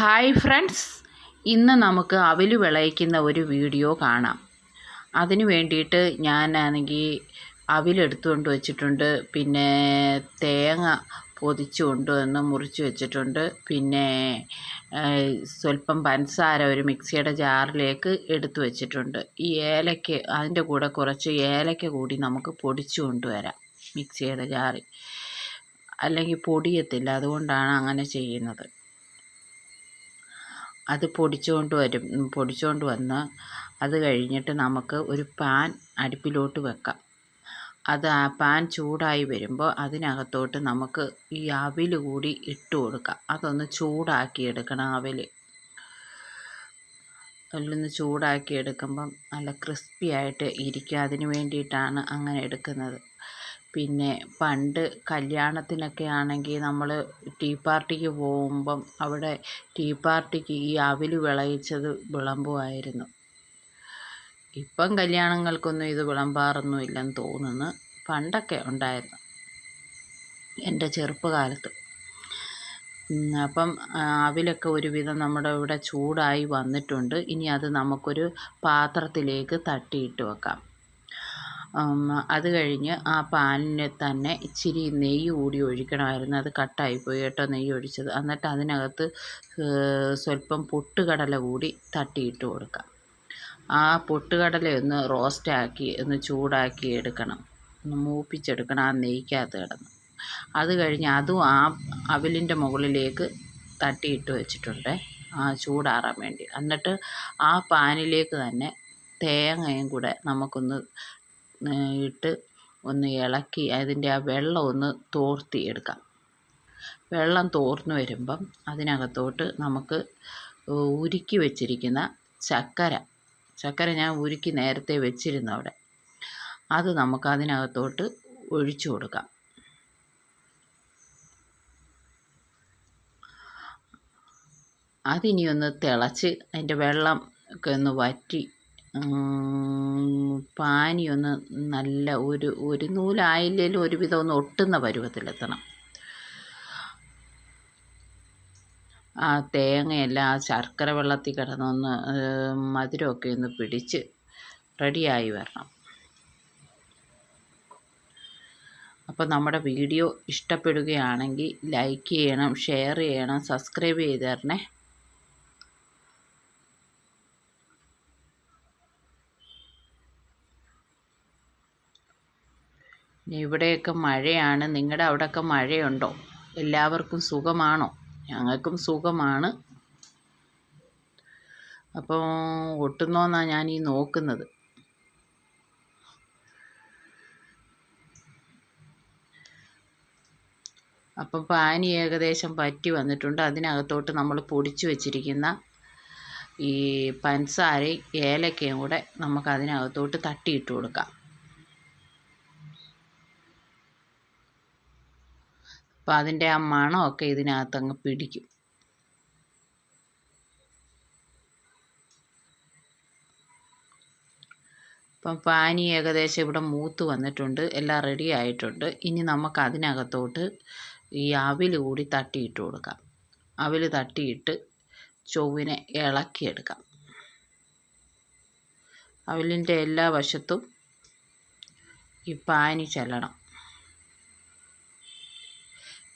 Hi friends. ഇന്ന് നമുക്ക് അവിൽ വിളയിക്കുന്ന ഒരു വീഡിയോ കാണാം. അതിന് വേണ്ടിയിട്ട് ഞാനാണെങ്കിൽ അവിലെടുത്തുകൊണ്ട് വെച്ചിട്ടുണ്ട്. പിന്നെ തേങ്ങ പൊതിച്ചു കൊണ്ടുവന്ന് മുറിച്ച് വെച്ചിട്ടുണ്ട്. പിന്നെ സ്വല്പം പഞ്ചസാര ഒരു മിക്സിയുടെ ജാറിലേക്ക് എടുത്തു വെച്ചിട്ടുണ്ട്. ഈ ഏലയ്ക്ക് അതിന്റെ കൂടെ കുറച്ച് ഏലയ്ക്ക കൂടി നമുക്ക് പൊടിച്ചു കൊണ്ടുവരാം മിക്സിയുടെ ജാറിൽ. അല്ലെങ്കിൽ പൊടിയത്തില്ല. അതുകൊണ്ടാണ് അങ്ങനെ ചെയ്യുന്നത്. അത് പൊടിച്ചുകൊണ്ട് വരും. പൊടിച്ചുകൊണ്ട് വന്ന് അത് കഴിഞ്ഞിട്ട് നമുക്ക് ഒരു പാൻ അടുപ്പിലോട്ട് വെക്കാം. അത് ആ പാൻ ചൂടായി വരുമ്പോൾ അതിനകത്തോട്ട് നമുക്ക് ഈ അവിൽ കൂടി ഇട്ട് കൊടുക്കാം. അതൊന്ന് ചൂടാക്കി എടുക്കണം അവിൽ അതിലൊന്ന് ചൂടാക്കി എടുക്കുമ്പം നല്ല ക്രിസ്പി ആയിട്ട് ഇരിക്കുക അതിന് വേണ്ടിയിട്ടാണ് അങ്ങനെ എടുക്കുന്നത്. പിന്നെ പണ്ട് കല്യാണത്തിനൊക്കെ ആണെങ്കിൽ നമ്മൾ ടീ പാർട്ടിക്ക് പോകുമ്പം അവിടെ ടീ പാർട്ടിക്ക് ഈ അവിൽ വിളയിച്ചത് വിളമ്പുമായിരുന്നു. ഇപ്പം കല്യാണങ്ങൾക്കൊന്നും ഇത് വിളമ്പാറൊന്നും ഇല്ലെന്ന് തോന്നുന്നു. പണ്ടൊക്കെ ഉണ്ടായിരുന്നു. എന്റെ ചെറുപ്പകാലത്ത്. അപ്പം അവിലൊക്കെ ഒരുവിധം നമ്മുടെ ഇവിടെ ചൂടായി വന്നിട്ടുണ്ട്. ഇനി അത് നമുക്കൊരു പാത്രത്തിലേക്ക് തട്ടിയിട്ട് വെക്കാം. അത് കഴിഞ്ഞ് ആ പാനിൽ തന്നെ ഇച്ചിരി നെയ്യ് കൂടി ഒഴിക്കണമായിരുന്നു. അത് കട്ടായിപ്പോയി കേട്ടോ നെയ്യ് ഒഴിച്ചത്. എന്നിട്ട് അതിനകത്ത് സ്വല്പം പൊട്ടുകടല കൂടി തട്ടിയിട്ട് കൊടുക്കാം. ആ പൊട്ടുകടലയൊന്ന് റോസ്റ്റാക്കി ഒന്ന് ചൂടാക്കി എടുക്കണം. ഒന്ന് മൂപ്പിച്ചെടുക്കണം ആ നെയ്ക്കകത്ത് കിടന്ന്. അത് കഴിഞ്ഞ് അതും ആ അവലിന്റെ മുകളിലേക്ക് തട്ടിയിട്ട് വെച്ചിട്ടുണ്ട് ആ ചൂടാറാൻ വേണ്ടി. എന്നിട്ട് ആ പാനിലേക്ക് തന്നെ തേങ്ങയും കൂടെ നമുക്കൊന്ന് ഇട്ട് ഒന്ന് ഇളക്കി അതിന്റെ ആ വെള്ളം ഒന്ന് തോർത്തി എടുക്കാം. വെള്ളം തോർന്നു വരുമ്പം അതിനകത്തോട്ട് നമുക്ക് ഉരുക്കി വെച്ചിരിക്കുന്ന ചക്കര ചക്കര ഞാൻ ഉരുക്കി നേരത്തെ വെച്ചിരുന്നു അവിടെ. അത് നമുക്ക് അതിനകത്തോട്ട് ഒഴിച്ചു കൊടുക്കാം. അതിനി ഒന്ന് തിളച്ച് അതിന്റെ വെള്ളം ഒക്കെ ഒന്ന് വറ്റി പാനി ഒന്ന് നല്ല ഒരു ഒരു നൂലായില്ലേലും ഒരുവിധം ഒന്ന് ഒട്ടുന്ന പരുവത്തിലെത്തണം. ആ തേങ്ങയെല്ലാം ആ ശർക്കര വെള്ളത്തിൽ കിടന്നൊന്ന് മധുരമൊക്കെ ഒന്ന് പിടിച്ച് റെഡിയായി വരണം. അപ്പോൾ നമ്മുടെ വീഡിയോ ഇഷ്ടപ്പെടുകയാണെങ്കിൽ ലൈക്ക് ചെയ്യണം ഷെയർ ചെയ്യണം സബ്സ്ക്രൈബ് ചെയ്ത് തരണേ ഇവിടെയൊക്കെ മഴയാണ്. നിങ്ങളുടെ അവിടെയൊക്കെ മഴയുണ്ടോ? എല്ലാവർക്കും സുഖമാണോ? ഞങ്ങൾക്കും സുഖമാണ്. അപ്പോൾ ഒട്ടുന്നോന്നാണ് ഞാൻ ഈ നോക്കുന്നത്. അപ്പം പാനി ഏകദേശം പറ്റി വന്നിട്ടുണ്ട്. അതിനകത്തോട്ട് നമ്മൾ പൊടിച്ചു വച്ചിരിക്കുന്ന ഈ പഞ്ചസാരയും ഏലക്കയും കൂടെ നമുക്ക് അതിനകത്തോട്ട് തട്ടിയിട്ട് കൊടുക്കാം. അപ്പോൾ അതിന്റെ ആ മണമൊക്കെ ഇതിനകത്ത് അങ്ങ് പിടിക്കും. ഇപ്പം പാനി ഏകദേശം ഇവിടെ മൂത്ത് വന്നിട്ടുണ്ട് എല്ലാം റെഡി ആയിട്ടുണ്ട്. ഇനി നമുക്ക് അതിനകത്തോട്ട് ഈ അവിൽ കൂടി തട്ടിയിട്ട് കൊടുക്കാം. അവിൽ തട്ടിയിട്ട് ചൊവ്വിനെ ഇളക്കിയെടുക്കാം. അവിലിന്റെ എല്ലാ വശത്തും ഈ പാനി ചെല്ലണം.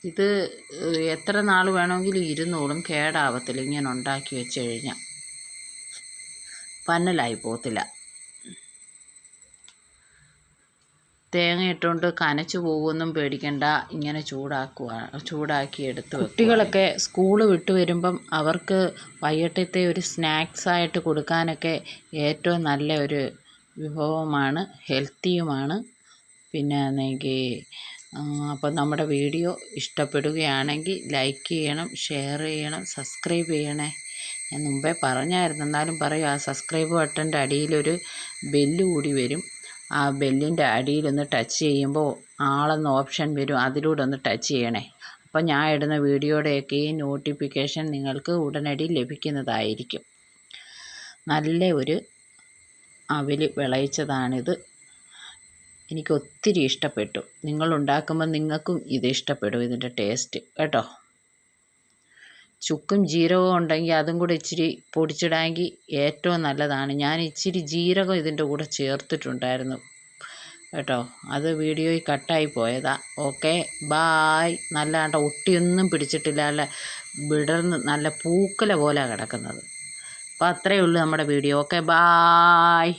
ഇത് എത്ര നാൾ വേണമെങ്കിലും ഇരുന്നോളും. കേടാവത്തില്ല. ഇങ്ങനെ ഉണ്ടാക്കി വെച്ച് കഴിഞ്ഞാൽ പന്നലായി പോകത്തില്ല തേങ്ങ ഇട്ടുകൊണ്ട് കനച്ചു പോകുമെന്നും പേടിക്കണ്ട. ഇങ്ങനെ ചൂടാക്കുക ചൂടാക്കി എടുത്ത് കുട്ടികളൊക്കെ സ്കൂൾ വിട്ടു വരുമ്പം അവർക്ക് വൈകിട്ടത്തെ ഒരു സ്നാക്സ് ആയിട്ട് കൊടുക്കാനൊക്കെ ഏറ്റവും നല്ല ഒരു വിഭവമാണ്. ഹെൽത്തിയുമാണ്. പിന്നെ ആണെങ്കിൽ അപ്പോൾ നമ്മുടെ വീഡിയോ ഇഷ്ടപ്പെടുകയാണെങ്കിൽ ലൈക്ക് ചെയ്യണം ഷെയർ ചെയ്യണം സബ്സ്ക്രൈബ് ചെയ്യണേ. ഞാൻ മുമ്പേ പറഞ്ഞായിരുന്നു എന്നാലും പറയും ആ സബ്സ്ക്രൈബ് ബട്ടന്റെ അടിയിലൊരു ബെല്ല് കൂടി വരും. ആ ബെല്ലിന്റെ അടിയിലൊന്ന് ടച്ച് ചെയ്യുമ്പോൾ ആളെന്ന ഓപ്ഷൻ വരും അതിലൂടെ ഒന്ന് ടച്ച് ചെയ്യണേ. അപ്പോൾ ഞാൻ ഇടുന്ന വീഡിയോയുടെയൊക്കെ ഈ നോട്ടിഫിക്കേഷൻ നിങ്ങൾക്ക് ഉടനടി ലഭിക്കുന്നതായിരിക്കും. നല്ല ഒരു അവിൽ വിളയിച്ചതാണിത്. എനിക്ക് ഒത്തിരി ഇഷ്ടപ്പെട്ടു. നിങ്ങൾ ഉണ്ടാക്കുമ്പോൾ നിങ്ങൾക്കും ഇത് ഇഷ്ടപ്പെടും ഇതിന്റെ ടേസ്റ്റ്. കേട്ടോ? ചുക്കും ജീരകവും ഉണ്ടെങ്കിൽ അതും കൂടെ ഇച്ചിരി പൊടിച്ചിടാമെങ്കിൽ ഏറ്റവും നല്ലതാണ്. ഞാൻ ഇച്ചിരി ജീരകം ഇതിന്റെ കൂടെ ചേർത്തിട്ടുണ്ടായിരുന്നു. കേട്ടോ? അത് വീഡിയോയിൽ കട്ടായി പോയതാ. ഓക്കെ? ബായ്. നല്ലാണ്ട് ഒട്ടിയൊന്നും പിടിച്ചിട്ടില്ല. നല്ല വിടർന്ന് നല്ല പൂക്കല പോലെ കിടക്കുന്നത്. അപ്പോൾ അത്രയേ ഉള്ളൂ നമ്മുടെ വീഡിയോ. ഓക്കെ? ബായ്.